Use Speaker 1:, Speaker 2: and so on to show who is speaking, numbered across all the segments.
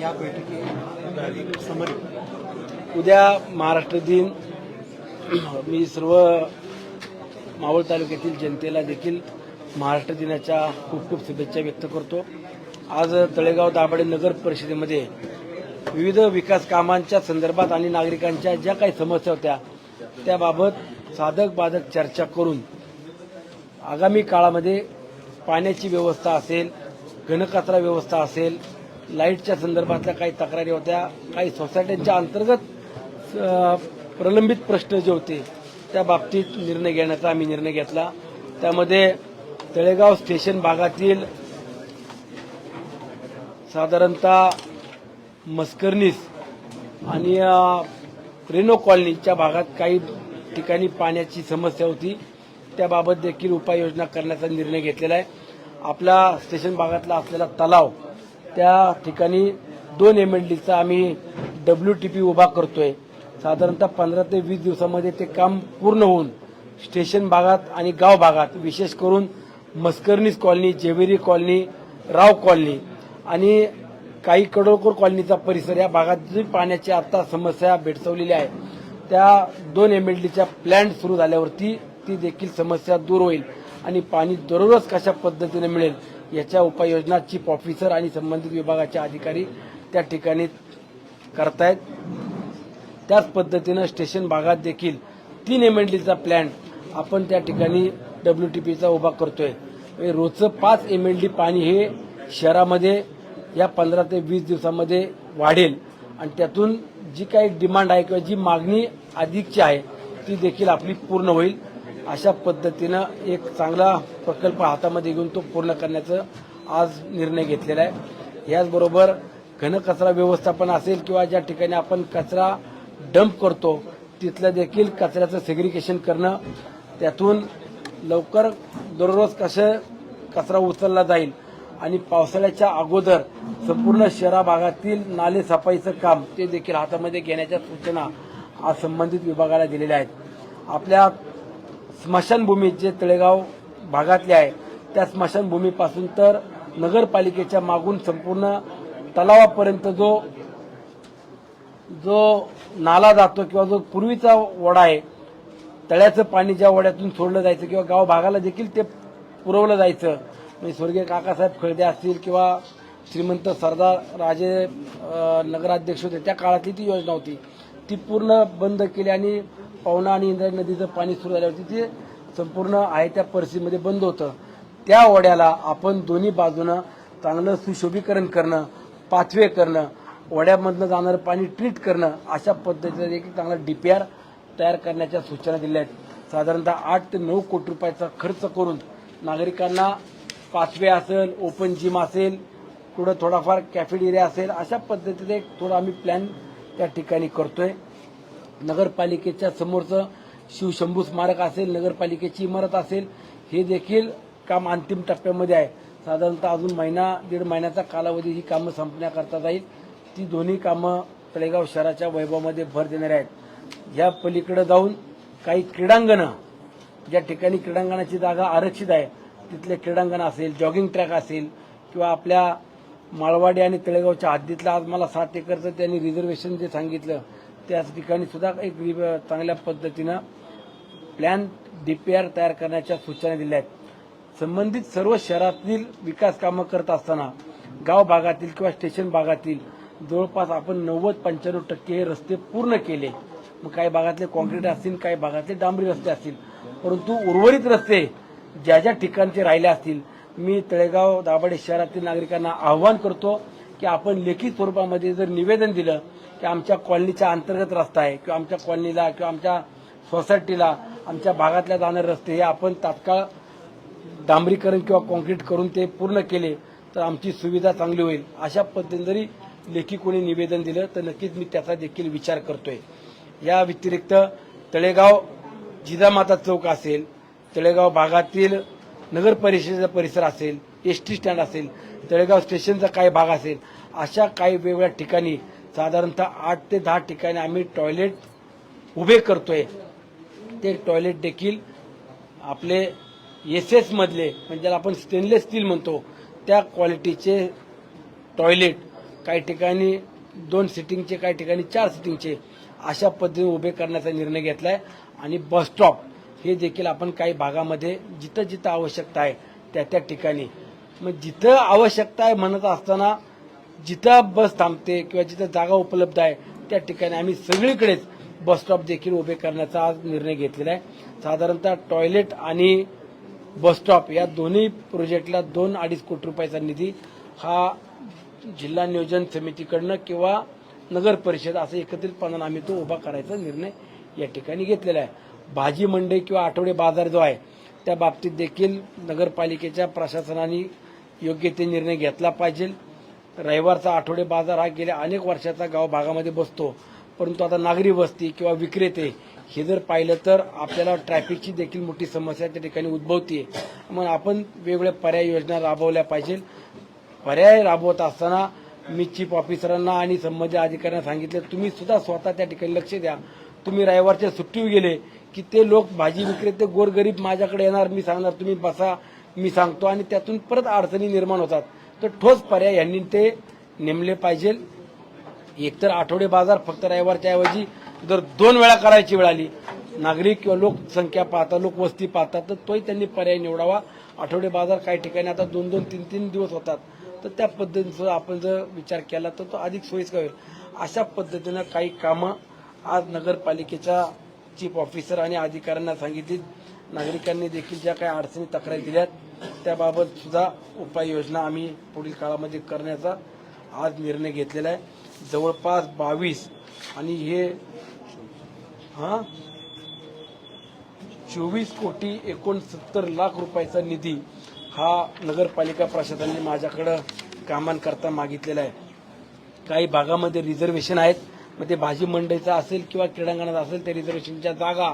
Speaker 1: या बैठकी
Speaker 2: उद्या महाराष्ट्र दिन. मी सर्व मावळ तालुक्यातील जनतेला देखील महाराष्ट्र दिनाच्या खूप खूप शुभेच्छा व्यक्त करतो. आज तळेगाव दाभाडे नगर परिषदेमध्ये विविध विकास कामांच्या संदर्भात आणि नागरिकांच्या ज्या काही समस्या होत्या त्याबाबत साधक बाधक चर्चा करून आगामी काळामध्ये पाण्याची व्यवस्था असेल घनकचरा व्यवस्था असेल लाईटच्या संदर्भातल्या काही तक्रारी होत्या काही सोसायट्यांच्या अंतर्गत प्रलंबित प्रश्न जे होते त्या बाबतीत निर्णय घेण्याचा आम्ही निर्णय घेतला. त्यामध्ये तळेगाव स्टेशन भागातील साधारणतः मस्करनीस आणि रेनो कॉलनीच्या भागात काही ठिकाणी पाण्याची समस्या होती. त्याबाबत देखील उपाययोजना करण्याचा निर्णय घेतलेला आहे. आपला स्टेशन भागातला असलेला तलाव त्या ठिकाणी दोन एम एल डीचा आम्ही डब्ल्यू टी पी उभा करतोय. साधारणतः पंधरा ते वीस दिवसामध्ये ते काम पूर्ण होऊन स्टेशन भागात आणि गाव भागात विशेष करून Mascarenhas colony Jeveri colony Rao colony आणि काही कडोळकोर कॉलनीचा परिसर या भागात जी पाण्याची आता समस्या भेडसवलेली आहे त्या दोन एम एल डीच्या प्लॅन्ट सुरू झाल्यावरती ती देखील समस्या दूर होईल आणि पाणी दररोज कशा पद्धतीने मिळेल याच्या उपाययोजना चीफ ऑफिसर आणि संबंधित विभागाचे अधिकारी त्या ठिकाणी करतायत. त्याच पद्धतीनं स्टेशन भागात देखील तीन एम एल डीचा प्लॅन आपण त्या ठिकाणी डब्ल्यू टी पीचा उभा करतोय. म्हणजे रोजचं पाच एम एल डी पाणी हे शहरामध्ये या पंधरा ते वीस दिवसामध्ये वाढेल. आणि त्यातून जी काही डिमांड आहे किंवा जी मागणी अधिकची आहे ती देखील आपली पूर्ण होईल. अशा पद्धतीनं एक चांगला प्रकल्प हातामध्ये घेऊन तो पूर्ण करण्याचं आज निर्णय घेतलेला आहे. याचबरोबर घनकचरा व्यवस्थापन असेल किंवा ज्या ठिकाणी आपण कचरा डंप करतो तिथलं देखील कचऱ्याचं सेग्रिकेशन करणं त्यातून लवकर दररोज कसं कचरा उचलला जाईल आणि पावसाळ्याच्या अगोदर संपूर्ण शहरा भागातील नाले सफाईचं काम ते देखील हातामध्ये घेण्याच्या सूचना आज संबंधित विभागाला दिलेल्या आहेत. आपल्या स्मशानभूमी जे तळेगाव भागातले आहे त्या स्मशानभूमीपासून तर नगरपालिकेच्या मागून संपूर्ण तलावापर्यंत जो जो नाला जातो किंवा जो पूर्वीचा वडा आहे तळ्याचं पाणी ज्या वड्यातून सोडलं जायचं किंवा गाव भागाला देखील ते पुरवलं जायचं. म्हणजे स्वर्गीय काकासाहेब खळदे असतील किंवा श्रीमंत सरदार राजे नगराध्यक्ष होते त्या काळातली ती योजना होती. ती पूर्ण बंद केली आणि पवना आणि इंद्रायणी नदीचं पाणी सुरू झाल्यावरती ते संपूर्ण आहे त्या परिस्थितीमध्ये बंद होतं. त्या ओढ्याला आपण दोन्ही बाजूनं चांगलं सुशोभीकरण करणं पाथवे करणं ओढ्यामधनं जाणारं पाणी ट्रीट करणं अशा पद्धतीचं एक चांगला डीपीआर तयार करण्याच्या सूचना दिल्या आहेत. साधारणतः आठ ते नऊ कोटी रुपयाचा खर्च करून नागरिकांना पाचवे असेल ओपन जिम असेल कुठं थोडाफार कॅफेटेरिया असेल अशा पद्धतीने एक थोडा आम्ही प्लॅन त्या ठिकाणी करतोय. नगरपालिकेच्या समोरचं शिवशंभू स्मारक असेल नगरपालिकेची इमारत असेल हे देखील काम अंतिम टप्प्यामध्ये आहे. साधारणतः अजून महिना दीड महिन्याचा कालावधी ही कामं संपण्याकरता जाईल. ती दोन्ही कामं तळेगाव शहराच्या वैभवामध्ये भर देणारी आहेत. या पलीकडे जाऊन काही क्रीडांगणं ज्या ठिकाणी क्रीडांगणाची जागा आरक्षित आहे तिथले क्रीडांगण असेल जॉगिंग ट्रॅक असेल किंवा आपल्या माळवाडी आणि तळेगावच्या हद्दीतलं आज मला सात एकरचं त्यांनी रिझर्वेशन जे सांगितलं त्याच ठिकाणी सुद्धा एक चांगल्या पद्धतीनं प्लॅन डीपीआर तयार करण्याच्या सूचना दिल्या आहेत. संबंधित सर्व शहरातील विकास कामं करत असताना गाव भागातील किंवा स्टेशन भागातील जवळपास आपण नव्वद पंच्याण्णव टक्के हे रस्ते पूर्ण केले. मग काही भागातले कॉन्क्रीट असतील काही भागातले डांबरी रस्ते असतील. परंतु उर्वरित रस्ते ज्या ज्या ठिकाणचे राहिले असतील मी तळेगाव दाभाडे शहरातील नागरिकांना आव्हान करतो की आपण लेखी स्वरूपामध्ये जर निवेदन दिलं की आमच्या कॉलनीच्या अंतर्गत रस्ता आहे किंवा आमच्या कॉलनीला किंवा आमच्या सोसायटीला आमच्या भागातल्या जाणारे रस्ते हे आपण तात्काळ डांबरीकरण किंवा कॉन्क्रीट करून ते पूर्ण केले तर आमची सुविधा चांगली होईल. अशा पद्धतीने जरी लेखी कोणी निवेदन दिलं तर नक्कीच मी त्याचा देखील विचार करतोय. या व्यतिरिक्त तळेगाव जिजामाता चौक असेल तळेगाव भागातील नगर परिषदेचा परिसर असेल एस टी स्टँड असेल तळेगाव स्टेशनचा काही भाग असेल अशा काही वेगवेगळ्या ठिकाणी साधारणतः आठ ते दहा ठिकाणी आम्ही टॉयलेट उभे करतोय. ते टॉयलेट देखील आपले एस एसमधले म्हणजे ज्याला आपण स्टेनलेस स्टील म्हणतो त्या क्वालिटीचे टॉयलेट काही ठिकाणी दोन सिटिंगचे काही ठिकाणी चार सिटिंगचे अशा पद्धतीने उभे करण्याचा निर्णय घेतलाय. आणि बस स्टॉप हे देखील आपण काही भागामध्ये जिथं जिथं आवश्यकता आहे त्या त्या ठिकाणी मग जिथं आवश्यकता आहे म्हणत असताना जिथं बस थांबते किंवा जिथं जागा उपलब्ध आहे त्या ठिकाणी आम्ही सगळीकडेच बस स्टॉप देखील उभे करण्याचा आज निर्णय घेतलेला आहे. साधारणतः टॉयलेट आणि बस स्टॉप या दोन्ही प्रोजेक्टला दोन अडीच कोटी रुपयाचा निधी हा जिल्हा नियोजन समितीकडनं किंवा नगर परिषद असं एकत्रितपणानं आम्ही तो उभा करायचा निर्णय या ठिकाणी घेतलेला आहे. भाजी मंडई किंवा आठवडे बाजार जो आहे त्या बाबतीत देखील नगरपालिकेच्या प्रशासनाने योग्य ते निर्णय घेतला पाहिजे. रविवारचा आठवडे बाजार हा गेल्या अनेक वर्षाचा गाव भागामध्ये बसतो. परंतु आता नागरी वस्ती किंवा विक्रेते हे जर पाहिलं तर आपल्याला ट्रॅफिकची देखील मोठी समस्या त्या ठिकाणी उद्भवते मग आपण वेगवेगळ्या पर्याय योजना राबवल्या पाहिजे पर्याय राबवत असताना मी चीफ ऑफिसरांना आणि संबंधित अधिकाऱ्यांना सांगितलं तुम्ही सुद्धा स्वतः त्या ठिकाणी लक्ष द्या. तुम्ही रविवारच्या सुट्टीवर गेले की ते लोक भाजी विक्रेते गोरगरीब माझ्याकडे येणार मी सांगणार तुम्ही बसा मी सांगतो आणि त्यातून परत अडचणी निर्माण होतात. तर ठोस पर्याय यांनी ते नेमले पाहिजे. एकतर आठवडे बाजार फक्त रविवारच्या ऐवजी जर दोन वेळा करायची वेळ आली नागरिक किंवा लोकसंख्या पाहता लोकवस्ती पाहतात तर तोही त्यांनी पर्याय निवडावा. आठवडे बाजार काही ठिकाणी आता दोन दोन तीन तीन दिवस होतात. तर त्या पद्धतीचा आपण जर विचार केला तर तो अधिक सोयीस्कर होईल. अशा पद्धतीनं काही कामं आज नगरपालिकेच्या चीफ ऑफिसर आणि अधिकाऱ्यांना सांगितली. नागरिकांनी देखील ज्या काही अडचणी तक्रारी दिल्यात त्याबाबत सुद्धा उपाययोजना आम्ही पुढील काळामध्ये करण्याचा आज निर्णय घेतलेला आहे. जवळपास बावीस आणि हे हां चोवीस कोटी एकोणसत्तर लाख रुपयाचा निधी हा नगरपालिका प्रशासनाने माझ्याकडं कामांकरता मागितलेला आहे. काही भागामध्ये रिझर्वेशन आहेत. मग ते भाजी मंडईचं असेल किंवा क्रीडांगणात असेल त्या रिझर्वेशनच्या जागा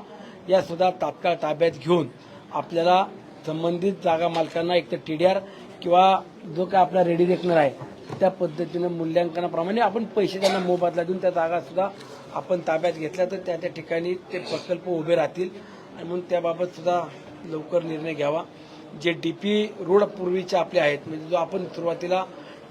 Speaker 2: या सुद्धा तात्काळ ताब्यात घेऊन आपल्याला संबंधित जागा मालकांना एक तर आर किंवा जो काय आपला रेडी रेकनर आहे त्या पद्धतीनं मूल्यांकनाप्रमाणे आपण पैसे त्यांना मोबदला देऊन त्या जागासुद्धा आपण ताब्यात घेतल्या तर त्या त्या ठिकाणी ते प्रकल्प उभे राहतील. आणि म्हणून त्याबाबतसुद्धा लवकर निर्णय घ्यावा. जे डी पी रोड पूर्वीचे आपले आहेत म्हणजे जो आपण सुरुवातीला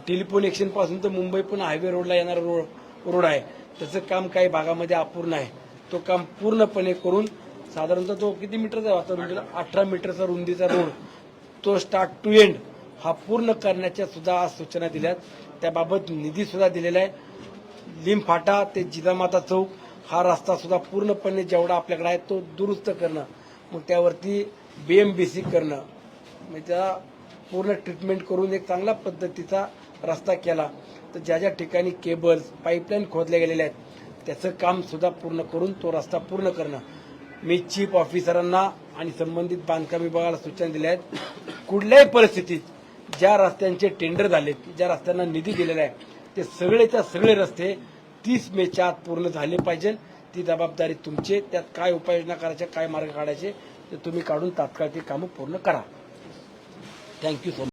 Speaker 2: टेलिफोन एक्शनपासून तर मुंबई पण हायवे रोडला येणारा रोड रोड आहे. त्याचं काम काही भागामध्ये अपूर्ण आहे. तो काम पूर्णपणे करून साधारणतः तो किती मीटरचा आहे वातावरण म्हणजे अठरा मीटरचा रुंदीचा रोड तो स्टार्ट टू एंड हा पूर्ण करण्याच्या सुद्धा आज सूचना दिल्यात. त्याबाबत निधी सुद्धा दिलेला आहे. लिम फाटा ते जिजामाता चौक हा रस्ता सुद्धा पूर्णपणे जेवढा आपल्याकडे आहे तो दुरुस्त करणं मग त्यावरती बीएमबीसी करणं म्हणजे त्या पूर्ण ट्रीटमेंट करून एक चांगल्या पद्धतीचा रस्ता केला. तर ज्या ज्या ठिकाणी केबल्स पाईपलाईन खोदल्या गेलेल्या आहेत त्याचं काम सुद्धा पूर्ण करून तो रस्ता पूर्ण करणं. मी चीफ ऑफिसरांना आणि संबंधित बांधकाम विभागाला सूचना दिल्या आहेत. कुठल्याही परिस्थितीत ज्या रस्त्यांचे टेंडर झालेत ज्या रस्त्यांना निधी दिलेला आहे ते सगळेच्या सगळे रस्ते तीस मेच्या आत पूर्ण झाले पाहिजे. ती जबाबदारी तुमची त्यात काय उपाययोजना करायच्या काय मार्ग काढायचे ते तुम्ही काढून तात्काळ ती कामं पूर्ण करा. Thank you so much